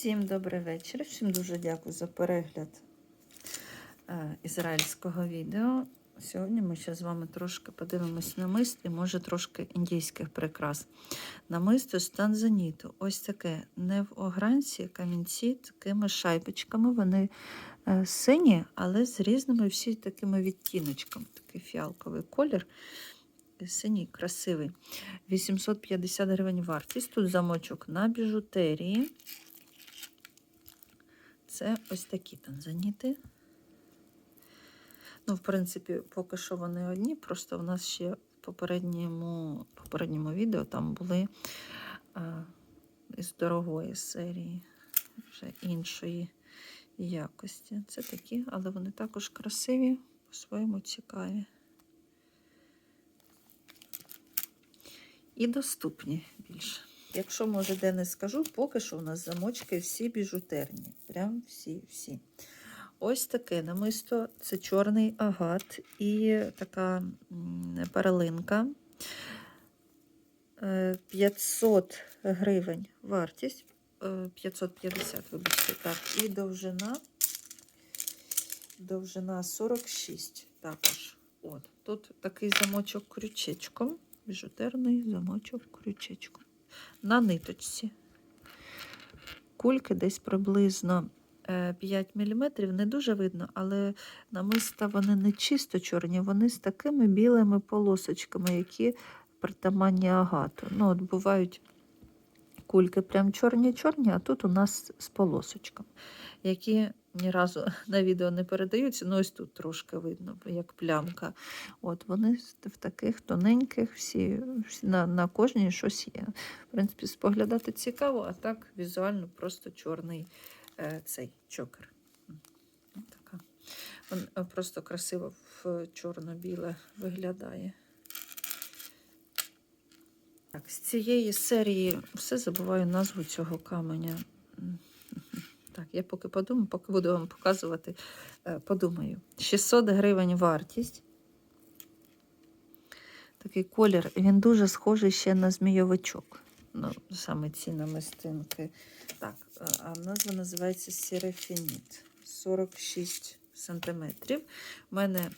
Всім добрий вечір. Всім дуже дякую за перегляд е, ізраїльського відео. Сьогодні ми ще з вами трошки подивимось на мист і може трошки індійських прикрас. Намисто з танзаніту. Ось таке не в огранці камінці, такими шайбочками. Вони е, сині, але з різними всі такими відтіночками. Такий фіалковий колір. Синій, красивий. 850 гривень вартість. Тут замочок на біжутерії. Це ось такі танзаніти. Ну, в принципі, поки що вони одні, просто в нас ще в попередньому, попередньому відео там були а, із дорогої серії, вже іншої якості. Це такі, але вони також красиві, по-своєму цікаві. І доступні більше. Якщо, може, де не скажу, поки що у нас замочки всі біжутерні. Прям всі-всі. Ось таке намисто це чорний агат і така перелинка. 500 гривень вартість. 550, вибачте, так. І довжина. Довжина 46 також. От. Тут такий замочок крючечком. Біжутерний замочок крючечком на ниточці. Кульки десь приблизно 5 мм, не дуже видно, але намиста вони не чисто чорні, вони з такими білими полосочками, які притаманні агату. Ну, от Бувають кульки прям чорні-чорні, а тут у нас з полосочками, які ні разу на відео не передаються. Ну, ось тут трошки видно, як плямка. От Вони в таких тоненьких, всі, на на кожній щось є. В принципі, споглядати цікаво, а так візуально просто чорний е, цей чокер. Така. Він е, просто красиво в чорно-біле виглядає. Так, З цієї серії все забуваю назву цього каменя. Так, я поки подумаю, поки буду вам показувати, подумаю. 600 гривень вартість. Такий колір, він дуже схожий ще на змійовичок. Ну, Саме ці намистинки. Так, а назва називається Серафініт. 46 сантиметрів. У мене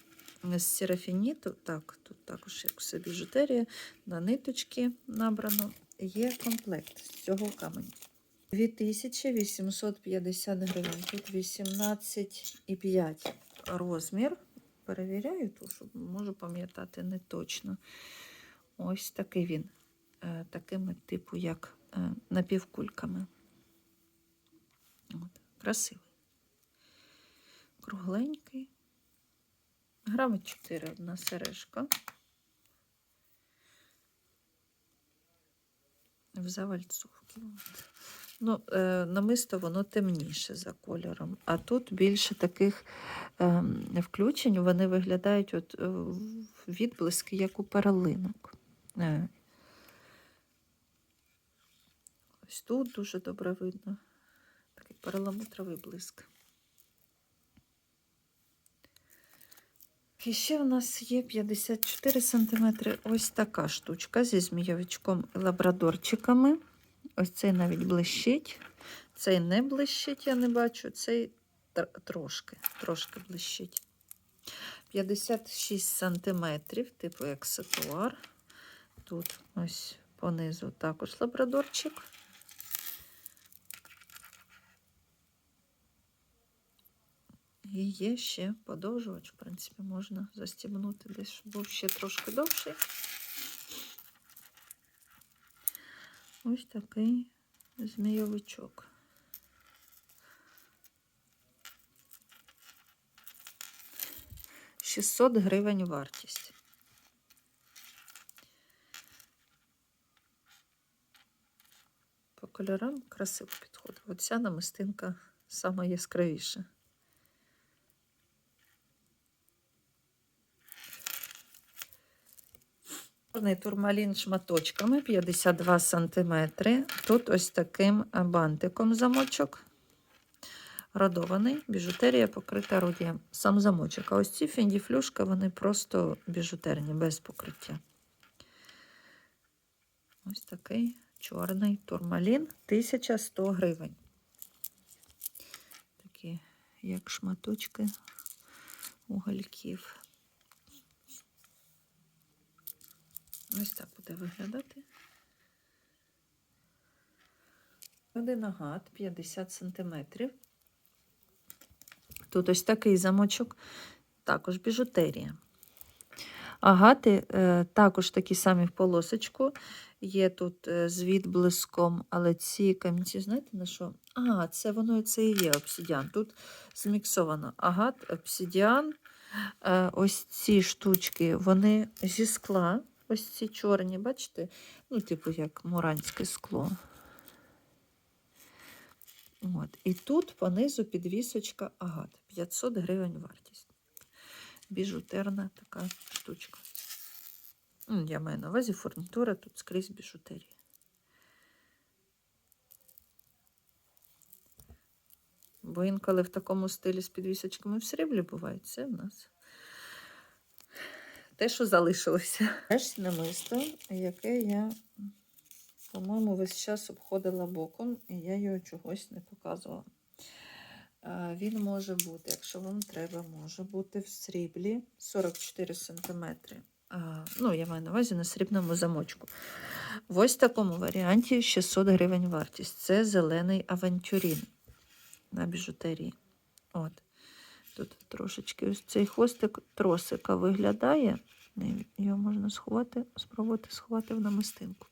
з серафініту, так, тут також як все біжутерія, на ниточки набрано. Є комплект з цього каменю. 2850 гривень. Тут 18,5 розмір. Перевіряю, ту, щоб можу пам'ятати не точно. Ось такий він. Е, такими, типу, як е, напівкульками. От, Красивий. Кругленький. Грами 4 одна сережка. В завальцовці. От. Ну, е, намисто воно темніше за кольором, а тут більше таких е, включень, вони виглядають от, е, відблиски, як у перелинок. Е. Ось тут дуже добре видно. Такий перламутровий блиск. І ще у нас є 54 см ось така штучка зі змійовичком і лабрадорчиками. Ось цей навіть блищить. Цей не блищить, я не бачу, цей трошки, трошки блищить. 56 см, типу як сатуар. Тут ось понизу також лабрадорчик. І є ще подовжувач, в принципі, можна застібнути десь, щоб був ще трошки довший. Ось такий змійовичок. Шістсот гривень вартість. По кольорам красиво підходить. Оця намистинка сама яскравіша. Чорний турмалін шматочками 52 см. Тут ось таким бантиком замочок. Родований, біжутерія покрита рудієм. Сам замочок. А ось ці фіндіфлюшка, вони просто біжутерні, без покриття. Ось такий чорний турмалін 1100 гривень. такі, як шматочки угольків. Ось так буде виглядати. Один агат 50 см. Тут ось такий замочок, також біжутерія. Агати е, також такі самі в полосочку. Є тут е, з відблиском, але ці камінці, знаєте на що? А, це воно це і є обсидіан. Тут зміксовано агат, обсидіан. Е, ось ці штучки, вони зі скла. Ось ці чорні, бачите? Ну, типу, як муранське скло. От. І тут понизу підвісочка агат. 500 гривень вартість. Біжутерна така штучка. Я маю на увазі фурнітура, тут скрізь біжутерія. Бо інколи в такому стилі з підвісочками в сріблі бувають, це в нас те, що залишилося. Теж намисто, яке я, по-моєму, весь час обходила боком, і я його чогось не показувала. Він може бути, якщо вам треба, може бути в сріблі 44 см. Ну, я маю на увазі на срібному замочку. В ось такому варіанті 600 гривень вартість. Це зелений авантюрін на біжутерії. От. Тут трошечки ось цей хвостик тросика виглядає. Його можна сховати, спробувати сховати в намистинку.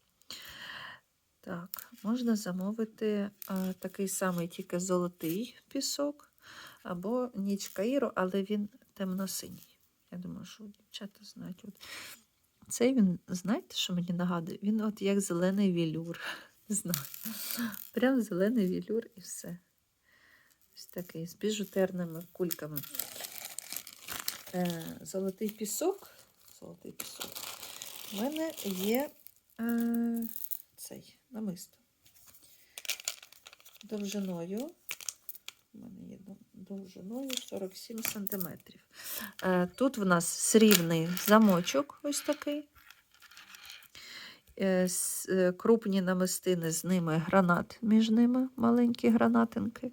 Так, можна замовити а, такий самий тільки золотий пісок або ніч Каїру, але він темно-синій. Я думаю, що дівчата знають. От. Цей він, знаєте, що мені нагадує? Він от як зелений вілюр. Знаю. Прям зелений вілюр і все. Ось такий з біжутерними кульками. Е, золотий пісок. Золотий пісок. У мене є е, цей намисто. Довжиною. У мене є довжиною 47 см. Е, тут в нас срібний замочок, ось такий. Е, е, крупні намистини з ними гранат між ними, маленькі гранатинки.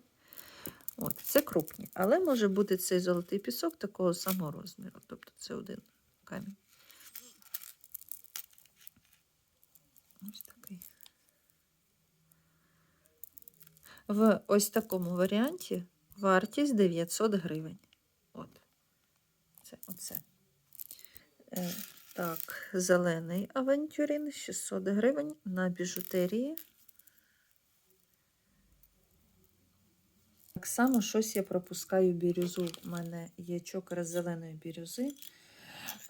От, це крупні. Але може бути цей золотий пісок такого самого розміру. Тобто це один камінь. Ось такий. В ось такому варіанті вартість 900 гривень. От. Це оце. Е, так, зелений авантюрин 600 гривень на біжутерії. Так само щось я пропускаю бірюзу. У мене є чокер з зеленої бірюзи.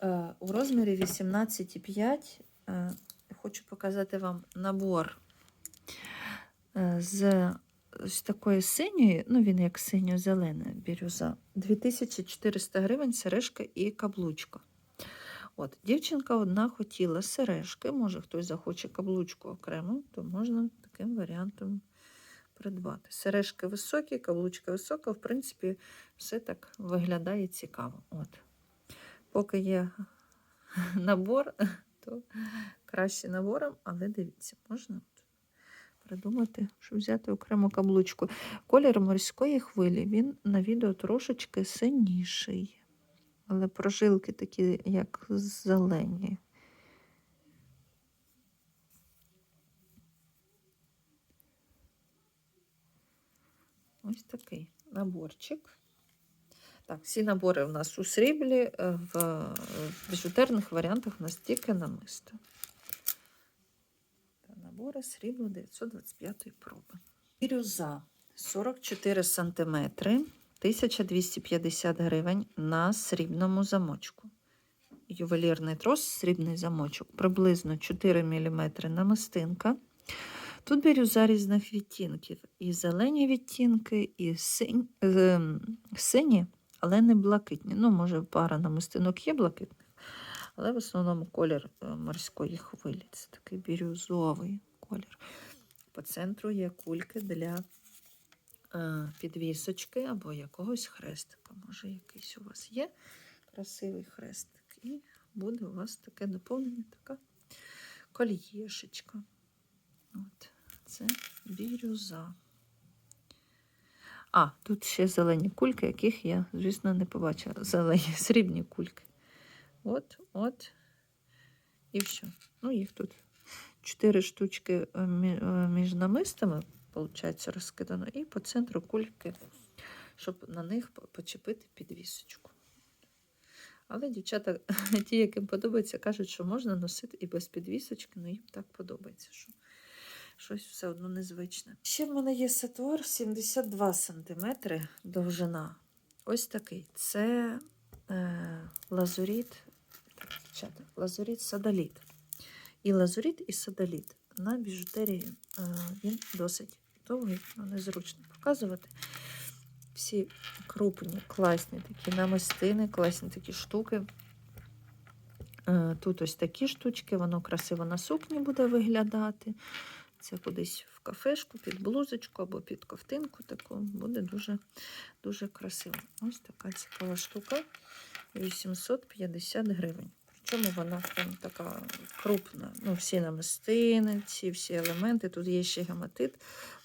Е, у розмірі 18,5 е, хочу показати вам набор е, з ось такої синьої, ну він як синьо-зелена бірюза. 2400 гривень сережка і каблучка. От, Дівчинка одна хотіла сережки, може хтось захоче каблучку окремо, то можна таким варіантом придбати. Сережки високі, каблучка висока, в принципі, все так виглядає цікаво. От. Поки є набор, то краще набором, але дивіться, можна придумати, щоб взяти окрему каблучку. Колір морської хвилі, він на відео трошечки синіший. Але прожилки такі, як зелені. Ось такий наборчик. Так, всі набори у нас у сріблі, е, в біжутерних варіантах у нас тільки намисто. Набори срібло 925 проби. Бірюза 44 см, 1250 гривень на срібному замочку. Ювелірний трос, срібний замочок, приблизно 4 мм намистинка. Тут бірюза різних відтінків. І зелені відтінки, і синь, е, сині, але не блакитні. Ну, може, пара намистинок є блакитних, але в основному колір е, морської хвилі. Це такий бірюзовий колір. По центру є кульки для е, підвісочки або якогось хрестика. Може, якийсь у вас є красивий хрестик. І буде у вас таке доповнення, така кольєшечка. От, це бірюза. А, тут ще зелені кульки, яких я, звісно, не побачила. Зелені, срібні кульки. От, от. І все. Ну, їх тут чотири штучки е, е, між намистами, виходить, розкидано, і по центру кульки, щоб на них почепити підвісочку. Але дівчата, ті, яким подобається, кажуть, що можна носити і без підвісочки, але їм так подобається, що щось все одно незвичне. Ще в мене є сатуар 72 см довжина. Ось такий. Це е, лазуріт, лазуріт садаліт. І лазуріт, і садаліт. На біжутерії е, він досить довгий, але незручно показувати. Всі крупні, класні такі намистини, класні такі штуки. Е, Тут ось такі штучки, воно красиво на сукні буде виглядати. Це кудись в кафешку, під блузочку або під ковтинку таку. Буде дуже, дуже красиво. Ось така цікава штука. 850 гривень. Причому вона прям така крупна. Ну, всі намистини, ці всі елементи. Тут є ще гематит,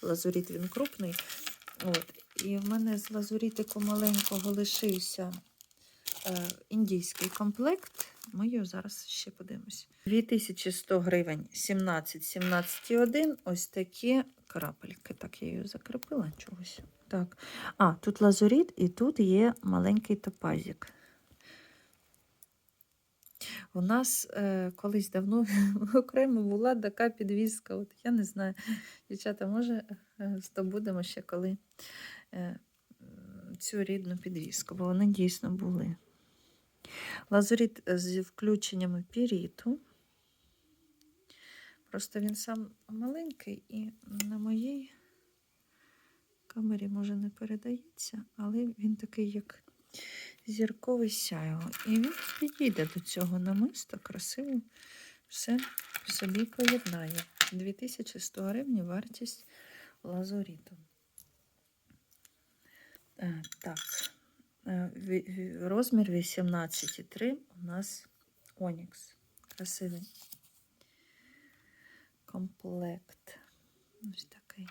лазуріт він крупний. От. І в мене з лазурітику маленького лишився індійський комплект. Ми його зараз ще подивимось. 2100 гривень 17, 17,1. Ось такі крапельки. Так, я її закріпила чогось. Так. А, тут лазуріт і тут є маленький топазик. У нас е, колись давно окремо була така підвіска. От я не знаю, дівчата, може, е, здобудемо ще коли е, цю рідну підвіску, бо вони дійсно були. Лазуріт з включеннями піріту. Просто він сам маленький і на моїй камері може не передається, але він такий, як зірковий сяйво. І він підійде до цього намиста, красиво все собі поєднає. 2100 гривень вартість лазуріту. Е, Так, розмір 18,3 у нас Онікс. Красивий комплект. Ось такий.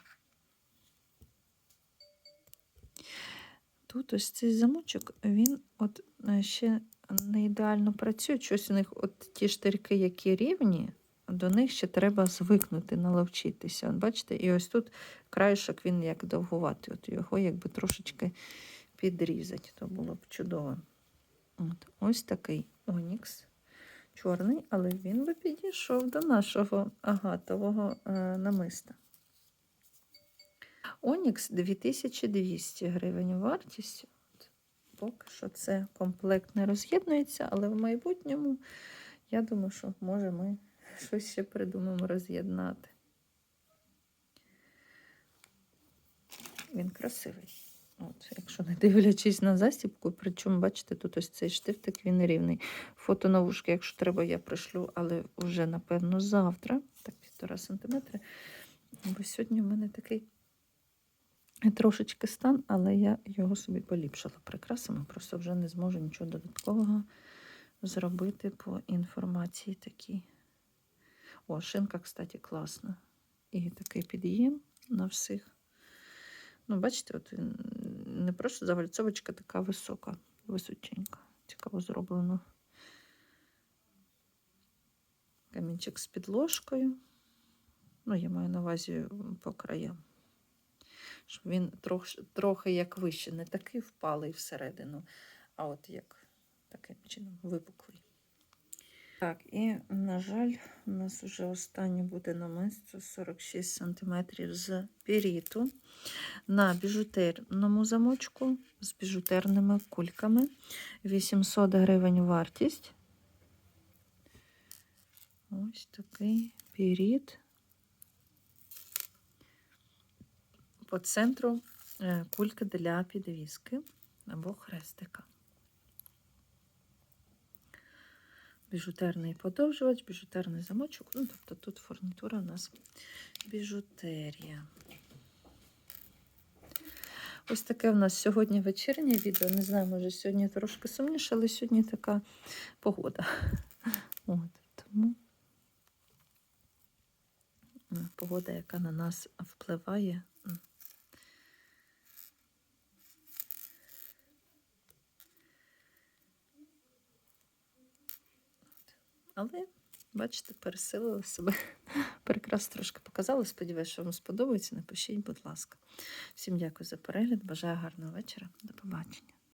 Тут ось цей замочок, він от е, ще не ідеально працює. Щось у них от ті штирки, які рівні, до них ще треба звикнути, наловчитися. От бачите, і ось тут краєшок він як довгуватий. От його якби трошечки підрізати, то було б чудово. От, ось такий Онікс. Чорний, але він би підійшов до нашого агатового е, намиста. Онікс 2200 гривень вартість. Поки що це комплект не роз'єднується, але в майбутньому я думаю, що може ми щось ще придумаємо роз'єднати. Він красивий. От, якщо не дивлячись на застібку, причому, бачите, тут ось цей штифтик, він рівний. Фото навушки, якщо треба, я пришлю, але вже, напевно, завтра, так, півтора сантиметри. Бо сьогодні в мене такий трошечки стан, але я його собі поліпшила прикрасами. Просто вже не зможу нічого додаткового зробити по інформації такій. О, шинка, кстати, класна. І такий під'єм на всіх. Ну, бачите, от він не просто завальцовочка така висока, височенька. Цікаво зроблено. Камінчик з підложкою. Ну, я маю на увазі по краям. Щоб він трохи, трохи як вище, не такий впалий всередину, а от як таким чином випуклий. Так, і, на жаль, у нас вже останнє буде намисто 46 см з піріту на біжутерному замочку з біжутерними кульками. 800 гривень вартість. Ось такий піріт. По центру е, кулька для підвіски або хрестика. Біжутерний подовжувач, біжутерний замочок. Ну, тобто тут фурнітура у нас біжутерія. Ось таке в нас сьогодні вечірнє відео. Не знаю, може сьогодні трошки сумніше, але сьогодні така погода. От, тому погода, яка на нас впливає. Але, бачите, пересилила себе. Прекрасно трошки показала. Сподіваюся, що вам сподобається. Напишіть, будь ласка. Всім дякую за перегляд. Бажаю гарного вечора. До побачення.